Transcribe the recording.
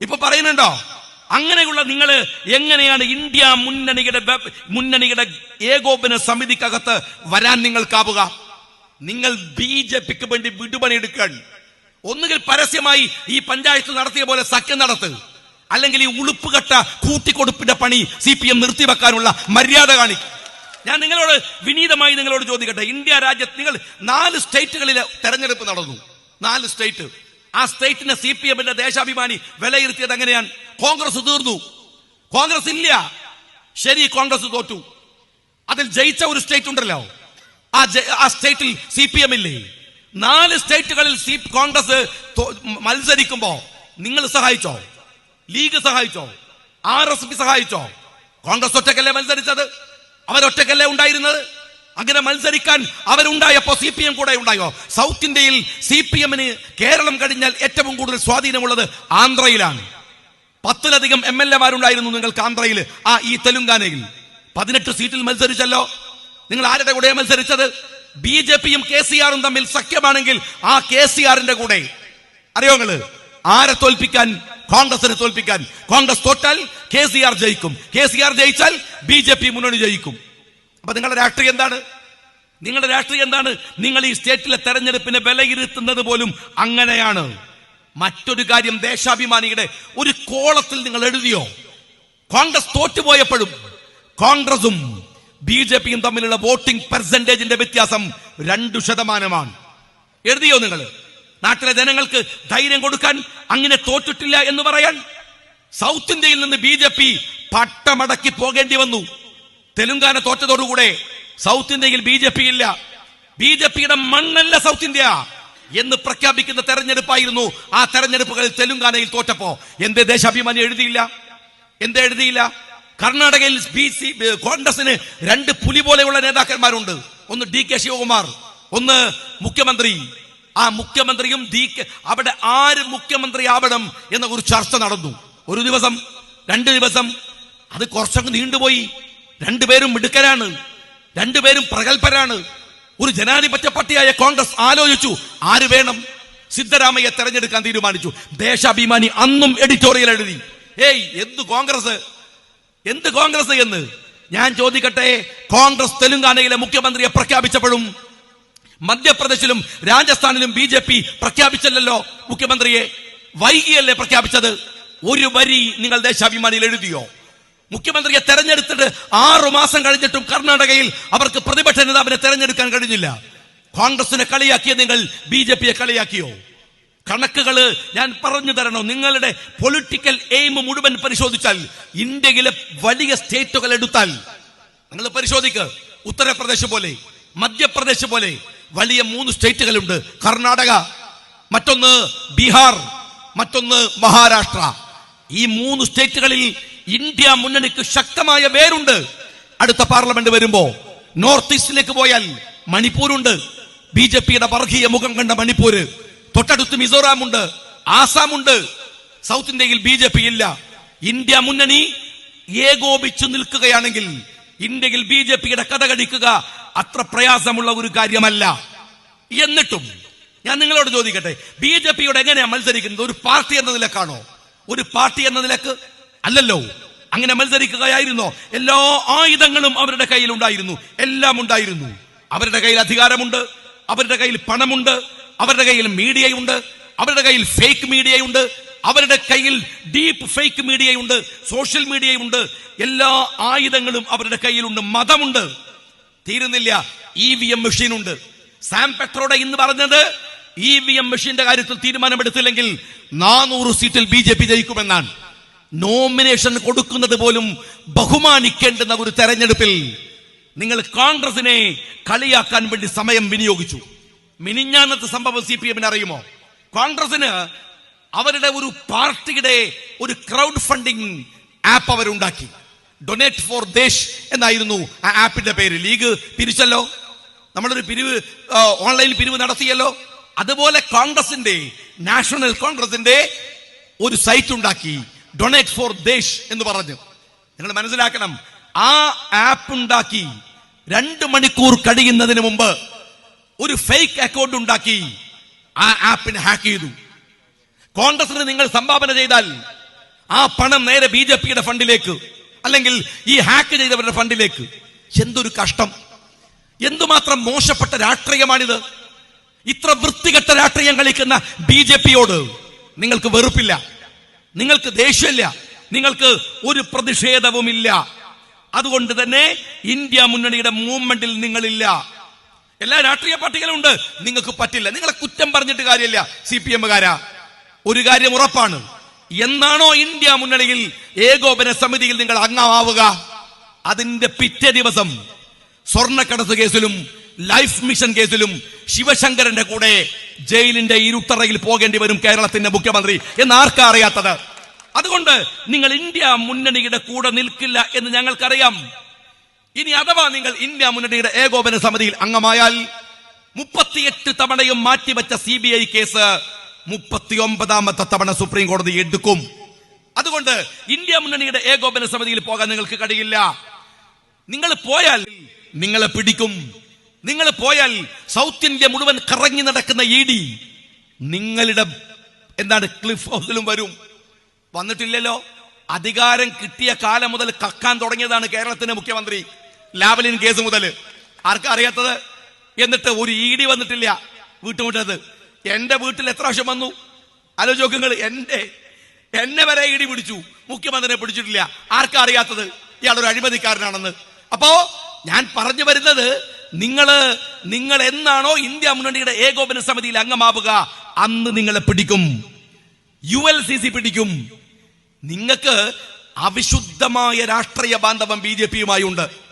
ഇപ്പൊ പറയുന്നുണ്ടോ? അങ്ങനെയുള്ള നിങ്ങൾ എങ്ങനെയാണ് ഇന്ത്യ മുന്നണിയുടെ മുന്നണിയുടെ ഏകോപന സമിതിക്കകത്ത് വരാൻ നിങ്ങൾക്കാവുക? നിങ്ങൾ ബി ജെ പിക്ക് വേണ്ടി വിടുപണിയെടുക്കാൻ. ഒന്നുകിൽ പരസ്യമായി ഈ പഞ്ചായത്ത് നടത്തിയ പോലെ സഖ്യം നടത്ത്. അല്ലെങ്കിൽ ഈ ഉളുപ്പുകെട്ട കൂട്ടിക്കൊടുപ്പിന്റെ പണി സി പി എം നിർത്തിവെക്കാനുള്ള മര്യാദ കാണിക്കും. ഞാൻ നിങ്ങളോട് വിനീതമായി നിങ്ങളോട് ചോദിക്കട്ടെ. ഇന്ത്യ രാജ്യത്ത് നിങ്ങൾ നാല് സ്റ്റേറ്റുകളിലെ തെരഞ്ഞെടുപ്പ് നടന്നു. നാല് സ്റ്റേറ്റ്. ആ സ്റ്റേറ്റിനെ സി പി എമ്മിന്റെ ദേശാഭിമാനി വിലയിരുത്തിയത് എങ്ങനെയാണ്? കോൺഗ്രസ് തീർന്നു. കോൺഗ്രസ് ഇല്ല. ശരി കോൺഗ്രസ് തോറ്റു. അതിൽ ജയിച്ച ഒരു സ്റ്റേറ്റ് ഉണ്ടല്ലോ. ആ ആ സ്റ്റേറ്റിൽ സി പി എം ഇല്ലേ? നാല് സ്റ്റേറ്റുകളിൽ സി കോൺഗ്രസ് മത്സരിക്കുമ്പോ നിങ്ങൾ സഹായിച്ചോ? ലീഗ് സഹായിച്ചോ? ആർ എസ് പി സഹായിച്ചോ? കോൺഗ്രസ് ഒറ്റക്കല്ലേ മത്സരിച്ചത്? അവരൊറ്റക്കല്ലേ ഉണ്ടായിരുന്നത്? അങ്ങനെ മത്സരിക്കാൻ അവരുണ്ടായപ്പോ സി പി എം കൂടെ ഉണ്ടായോ? സൗത്ത് ഇന്ത്യയിൽ സി പി എമ്മിന് കേരളം കഴിഞ്ഞാൽ ഏറ്റവും കൂടുതൽ സ്വാധീനമുള്ളത് ആന്ധ്രയിലാണ്. പത്തിലധികം എം എൽ എമാരുണ്ടായിരുന്നു നിങ്ങൾക്ക് ആന്ധ്രയിൽ ആ ഈ തെലുങ്കാനയിൽ. പതിനെട്ട് സീറ്റിൽ മത്സരിച്ചല്ലോ. നിങ്ങൾ ആരുടെ കൂടെ മത്സരിച്ചത്? ബി ജെ പിയും കെ സി ആറും തമ്മിൽ സഖ്യമാണെങ്കിൽ ആ കെ സി ആറിന്റെ കൂടെ. അറിയോ നിങ്ങൾ ആരെ തോൽപ്പിക്കാൻ? കോൺഗ്രസിനെ തോൽപ്പിക്കാൻ. കോൺഗ്രസ് തോറ്റാൽ കെ സി ആർ ജയിക്കും. കെ സി ആർ ജയിച്ചാൽ ബി ജെ പി മുന്നണി ജയിക്കും. അപ്പൊ നിങ്ങളുടെ രാഷ്ട്രീയം എന്താണ്? നിങ്ങളുടെ രാഷ്ട്രീയം എന്താണ്? നിങ്ങൾ ഈ സ്റ്റേറ്റിലെ തെരഞ്ഞെടുപ്പിനെ വിലയിരുത്തുന്നത് പോലും അങ്ങനെയാണ്. മറ്റൊരു കാര്യം ദേശാഭിമാനിയുടെ ഒരു കോളത്തിൽ നിങ്ങൾ എഴുതിയോ? കോൺഗ്രസ് തോറ്റുപോയപ്പോഴും കോൺഗ്രസും ബി ജെ പിയും തമ്മിലുള്ള വോട്ടിംഗ് പെർസെന്റേജിന്റെ വ്യത്യാസം രണ്ടു ശതമാനമാണ്. എഴുതിയോ നിങ്ങൾ? നാട്ടിലെ ജനങ്ങൾക്ക് ധൈര്യം കൊടുക്കാൻ അങ്ങനെ തോറ്റിട്ടില്ല എന്ന് പറയാൻ സൗത്ത് ഇന്ത്യയിൽ നിന്ന് ബി ജെ പി പട്ടമടക്കി പോകേണ്ടി വന്നു. തെലുങ്കാന തോറ്റതോടുകൂടെ സൗത്ത് ഇന്ത്യയിൽ ബി ജെ പി ഇല്ല ബി ജെ പിയുടെ മണ്ണല്ല സൗത്ത് ഇന്ത്യ എന്ന് പ്രഖ്യാപിക്കുന്ന തെരഞ്ഞെടുപ്പായിരുന്നു ആ തെരഞ്ഞെടുപ്പുകളിൽ തെലുങ്കാനയിൽ തോറ്റപ്പോ. എന്തേ ദേശാഭിമാനി എഴുതിയില്ല? എന്ത് എഴുതിയില്ല? കർണാടകയിൽ ബി സി കോൺഗ്രസിന് രണ്ട് പുലി പോലെയുള്ള നേതാക്കന്മാരുണ്ട്. ഒന്ന് ഡി കെ ശിവകുമാർ ഒന്ന് മുഖ്യമന്ത്രി. ആ മുഖ്യമന്ത്രിയും ഡി കെ അവിടെ ആര് മുഖ്യമന്ത്രി ആവണം എന്ന ഒരു ചർച്ച നടന്നു. ഒരു ദിവസം രണ്ട് ദിവസം അത് കുറച്ചങ്ങ് നീണ്ടുപോയി. രണ്ടുപേരും മിടുക്കരാണ്. രണ്ടുപേരും പ്രഗത്ഭരാണ്. ഒരു ജനാധിപത്യ പാർട്ടിയായ കോൺഗ്രസ് ആലോചിച്ചു ആര് വേണം? സിദ്ധരാമയ്യ തെരഞ്ഞെടുക്കാൻ തീരുമാനിച്ചു. ദേശാഭിമാനി അന്നും എഡിറ്റോറിയൽ എഴുതി. ഏയ് എന്ത് കോൺഗ്രസ്? എന്ത് കോൺഗ്രസ് എന്ന്? ഞാൻ ചോദിക്കട്ടെ കോൺഗ്രസ് തെലുങ്കാനയിലെ മുഖ്യമന്ത്രിയെ പ്രഖ്യാപിച്ചപ്പോഴും മധ്യപ്രദേശിലും രാജസ്ഥാനിലും ബി ജെ പി പ്രഖ്യാപിച്ചല്ലോ മുഖ്യമന്ത്രിയെ? വൈകിയല്ലേ പ്രഖ്യാപിച്ചത്? ഒരു വരി നിങ്ങൾ ദേശാഭിമാനിയിൽ എഴുതിയോ? മുഖ്യമന്ത്രിയെ തെരഞ്ഞെടുത്തിട്ട് ആറു മാസം കഴിഞ്ഞിട്ടും കർണാടകയിൽ അവർക്ക് പ്രതിപക്ഷ നേതാവിനെ തെരഞ്ഞെടുക്കാൻ കഴിഞ്ഞില്ല. കോൺഗ്രസിനെ കളിയാക്കിയ നിങ്ങൾ ബി ജെ പിയെ കളിയാക്കിയോ? കണക്കുകൾ ഞാൻ പറഞ്ഞു തരണോ? നിങ്ങളുടെ പൊളിറ്റിക്കൽ എയിം മുഴുവൻ പരിശോധിച്ചാൽ ഇന്ത്യയിലെ വലിയ സ്റ്റേറ്റുകൾ എടുത്താൽ. നിങ്ങൾ പരിശോധിക്ക്. ഉത്തർപ്രദേശ് പോലെ മധ്യപ്രദേശ് പോലെ വലിയ മൂന്ന് സ്റ്റേറ്റുകളുണ്ട്. കർണാടക മറ്റൊന്ന് ബീഹാർ മറ്റൊന്ന് മഹാരാഷ്ട്ര. ഈ മൂന്ന് സ്റ്റേറ്റുകളിൽ ഇന്ത്യ മുന്നണിക്ക് ശക്തമായ വേരുണ്ട്. അടുത്ത പാർലമെന്റ് വരുമ്പോ നോർത്ത് ഈസ്റ്റിലേക്ക് പോയാൽ മണിപ്പൂരുണ്ട്. ബി ജെ പിയുടെ വർഗീയ മുഖം കണ്ട മണിപ്പൂര്. തൊട്ടടുത്ത് മിസോറാം ഉണ്ട് ആസാം ഉണ്ട് സൗത്ത് ഇന്ത്യയിൽ ബി ജെ പി ഇല്ല. ഇന്ത്യ മുന്നണി ഏകോപിച്ചു നിൽക്കുകയാണെങ്കിൽ ഇന്ത്യയിൽ ബി ജെ പിയുടെ കഥ കടിക്കുക അത്ര പ്രയാസമുള്ള ഒരു കാര്യമല്ല. എന്നിട്ടും ഞാൻ നിങ്ങളോട് ചോദിക്കട്ടെ ബി ജെ പിയോട് എങ്ങനെയാണ് മത്സരിക്കുന്നത്? ഒരു പാർട്ടി എന്ന നിലക്കാണോ? ഒരു പാർട്ടി എന്ന നിലയ്ക്ക് അല്ലല്ലോ. അങ്ങനെ മത്സരിക്കുകയായിരുന്നോ? എല്ലാ ആയുധങ്ങളും അവരുടെ കയ്യിൽ ഉണ്ടായിരുന്നു എല്ലാം ഉണ്ടായിരുന്നു. അവരുടെ കയ്യിൽ അധികാരമുണ്ട്. അവരുടെ കയ്യിൽ പണമുണ്ട്. അവരുടെ കയ്യിൽ മീഡിയയുണ്ട്. അവരുടെ കയ്യിൽ ഫേക്ക് മീഡിയയുണ്ട്. അവരുടെ കയ്യിൽ ഡീപ്പ് ഫേക്ക് മീഡിയയുണ്ട്. സോഷ്യൽ മീഡിയയുണ്ട്. എല്ലാ ആയുധങ്ങളും അവരുടെ കയ്യിലുണ്ട്. മതമുണ്ട്. തീരുന്നില്ല. ഇ വി എം മെഷീൻ ഉണ്ട്. സാം പെട്രോടെ ഇന്ന് പറഞ്ഞത് ഇ വി എം മെഷീന്റെ കാര്യത്തിൽ തീരുമാനമെടുത്തില്ലെങ്കിൽ നാനൂറ് സീറ്റിൽ ബി ജെ പി ജയിക്കുമെന്നാണ്. നോമിനേഷൻ കൊടുക്കുന്നത് പോലും ബഹുമാനിക്കേണ്ടുന്ന ഒരു തെരഞ്ഞെടുപ്പിൽ നിങ്ങൾ കോൺഗ്രസിനെ കളിയാക്കാൻ വേണ്ടി സമയം വിനിയോഗിച്ചു. മിനിഞ്ഞാന്നത്തെ സംഭവം സി പി എമ്മിന് അറിയുമോ? കോൺഗ്രസിന് അവരുടെ ഒരു പാർട്ടിയുടെ ഒരു ക്രൗഡ് ഫണ്ടിങ് ആപ്പ് അവരുണ്ടാക്കി. ഡൊനേറ്റ് ഫോർ ദേശ് എന്നായിരുന്നു ആ ആപ്പിന്റെ പേര്. ലീഗ് പിരിച്ചല്ലോ? നമ്മളൊരു പിരിവ് ഓൺലൈൻ പിരിവ് നടത്തിയല്ലോ? അതുപോലെ കോൺഗ്രസിന്റെ നാഷണൽ കോൺഗ്രസിന്റെ ഒരു സൈറ്റ് ഉണ്ടാക്കി. ഡൊണേറ്റ് ഫോർ ദേശ് എന്ന് പറഞ്ഞു. നിങ്ങൾ മനസ്സിലാക്കണം ആ ആപ്പ് ഉണ്ടാക്കി രണ്ട് മണിക്കൂർ കഴിയുന്നതിന് മുമ്പ് ഒരു ഫേക്ക് അക്കൗണ്ട് ഉണ്ടാക്കി ആ ആപ്പിനെ ഹാക്ക് ചെയ്തു. കോൺഗ്രസിന് നിങ്ങൾ സംഭാവന ചെയ്താൽ ആ പണം നേരെ ബി ജെ പിയുടെ ഫണ്ടിലേക്ക് അല്ലെങ്കിൽ ഈ ഹാക്ക് ചെയ്തവരുടെ ഫണ്ടിലേക്ക്. എന്തൊരു കഷ്ടം. എന്തുമാത്രം മോശപ്പെട്ട രാഷ്ട്രീയമാണിത്. ഇത്ര വൃത്തികെട്ട രാഷ്ട്രീയം കളിക്കുന്ന ബി ജെ പിയോട് നിങ്ങൾക്ക് വെറുപ്പില്ല. നിങ്ങൾക്ക് ദേഷ്യമില്ല. നിങ്ങൾക്ക് ഒരു പ്രതിഷേധവുമില്ല. അതുകൊണ്ട് തന്നെ ഇന്ത്യ മുന്നണിയുടെ മൂവ്മെന്റിൽ നിങ്ങളില്ല. എല്ലാ രാഷ്ട്രീയ പാർട്ടികളും ഉണ്ട്. നിങ്ങൾക്ക് പറ്റില്ല. നിങ്ങളെ കുറ്റം പറഞ്ഞിട്ട് കാര്യമില്ല സി പി എമ്മുകാരാ. ഒരു കാര്യം ഉറപ്പാണ്. എന്നാണോ ഇന്ത്യ മുന്നണിയിൽ ഏകോപന സമിതിയിൽ നിങ്ങൾ അംഗമാവുക? അതിന്റെ പിറ്റേ ദിവസം സ്വർണക്കടത്ത് കേസിലും ലൈഫ് മിഷൻ കേസിലും ശിവശങ്കരന്റെ കൂടെ ജയിലിന്റെ ഇരുത്തറയിൽ പോകേണ്ടി വരും കേരളത്തിന്റെ മുഖ്യമന്ത്രി എന്ന് ആർക്കാ അറിയാത്തത്? അതുകൊണ്ട് നിങ്ങൾ ഇന്ത്യ മുന്നണിയുടെ കൂടെ നിൽക്കില്ല എന്ന് ഞങ്ങൾക്കറിയാം. ഇനി അഥവാ നിങ്ങൾ ഇന്ത്യ മുന്നണിയുടെ ഏകോപന സമിതിയിൽ അംഗമായാൽ മുപ്പത്തിയെട്ട് തവണയും മാറ്റിവെച്ച സി ബി ഐ കേസ് മുപ്പത്തിയൊമ്പതാമത്തെ തവണ സുപ്രീം കോടതി എടുക്കും. അതുകൊണ്ട് ഇന്ത്യ മുന്നണിയുടെ ഏകോപന സമിതിയിൽ പോകാൻ നിങ്ങൾക്ക് കഴിയില്ല. നിങ്ങൾ പോയാൽ നിങ്ങളെ പിടിക്കും. നിങ്ങൾ പോയാൽ സൗത്ത് ഇന്ത്യ മുഴുവൻ കറങ്ങി നടക്കുന്ന ഇ ഡി നിങ്ങളുടെ എന്താണ് ക്ലിഫ് ഹൗസിലും വരും. വന്നിട്ടില്ലല്ലോ. അധികാരം കിട്ടിയ കാലം മുതൽ കക്കാൻ തുടങ്ങിയതാണ് കേരളത്തിന്റെ മുഖ്യമന്ത്രി ലാവലിൻ കേസ് മുതൽ. ആർക്കാ അറിയാത്തത്? എന്നിട്ട് ഒരു ഇ ഡി വന്നിട്ടില്ല വീട്ടുമുറ്റത്ത്. എന്റെ വീട്ടിൽ എത്ര വർഷം വന്നു? ആലോചോക്കങ്ങൾ എന്റെ എന്നെ വരെ ഇടി പിടിച്ചു. മുഖ്യമന്ത്രിയെ പിടിച്ചിട്ടില്ല. ആർക്കാ അറിയാത്തത്? ഇയാൾ ഒരു അഴിമതിക്കാരനാണെന്ന്. അപ്പോ ഞാൻ പറഞ്ഞു വരുന്നത് നിങ്ങൾ നിങ്ങൾ എന്നാണോ ഇന്ത്യ മുന്നണിയുടെ ഏകോപന സമിതിയിൽ അംഗമാവുക അന്ന് നിങ്ങളെ പിടിക്കും. യു എൽ സി സി പിടിക്കും. നിങ്ങൾക്ക് അവിശുദ്ധമായ രാഷ്ട്രീയ ബാന്ധവം ബി ജെ പിയുമായി ഉണ്ട്